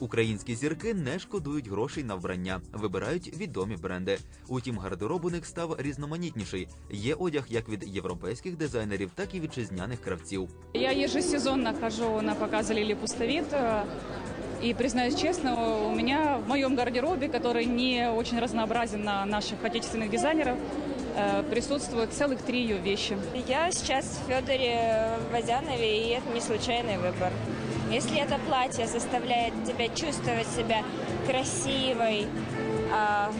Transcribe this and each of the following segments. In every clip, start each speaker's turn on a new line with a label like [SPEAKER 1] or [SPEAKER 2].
[SPEAKER 1] Українські зірки не шкодують грошей на вбрання, вибирають відомі бренди. Утім, гардероб у них став різноманітніший. Є одяг як від європейських дизайнерів, так і вітчизняних кравців.
[SPEAKER 2] Я ежесезонно хожу на показы Лили Пустовит. э, И, признаюсь честно, у меня в моем гардеробе, который не очень разнообразен на наших отечественных дизайнеров, э, присутствует целых три ее вещи.
[SPEAKER 3] Я сейчас в Федоре Вазянове, и это не случайный выбор. Если это платье заставляет тебя чувствовать себя красивой, а,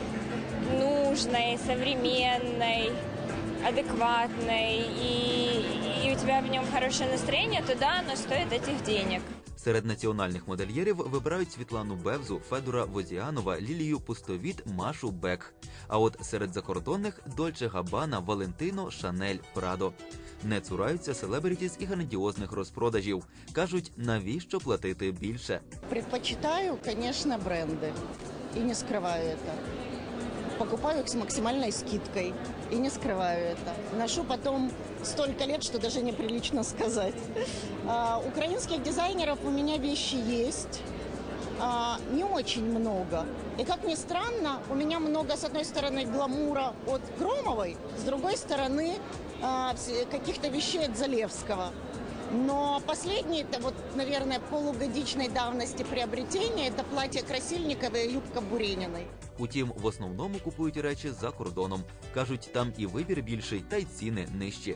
[SPEAKER 3] нужной, современной, адекватной, и, и у тебя в нем хорошее настроение, то да, оно стоит этих денег.
[SPEAKER 1] Серед національних модельєрів вибирають Світлану Бевзу, Федора Возіанова, Лілію Пустовіт, Машу Бек. А от серед закордонних Дольче Габана, Валентино, Шанель, Прадо. Не цураються селебрітіс і грандіозних розпродажів. кажуть, навіщо платити більше.
[SPEAKER 4] Предпочитаю, конечно, бренды. И не скрываю это. Покупаю их с максимальной скидкой. И не скрываю это. Ношу потом столько лет, что даже неприлично сказать. А, украинских дизайнеров у меня вещи есть. А, не очень много. И как ни странно, у меня много, с одной стороны, гламура от Громовой, с другой стороны, а, каких-то вещей от Залевского. Но последние, это вот, наверное, полугодичной давности приобретения, это платье Красильникова и юбка Бурининой.
[SPEAKER 1] Утім, в основному купують речі за кордоном. кажуть, там і вибір більший, та й ціни нижчі.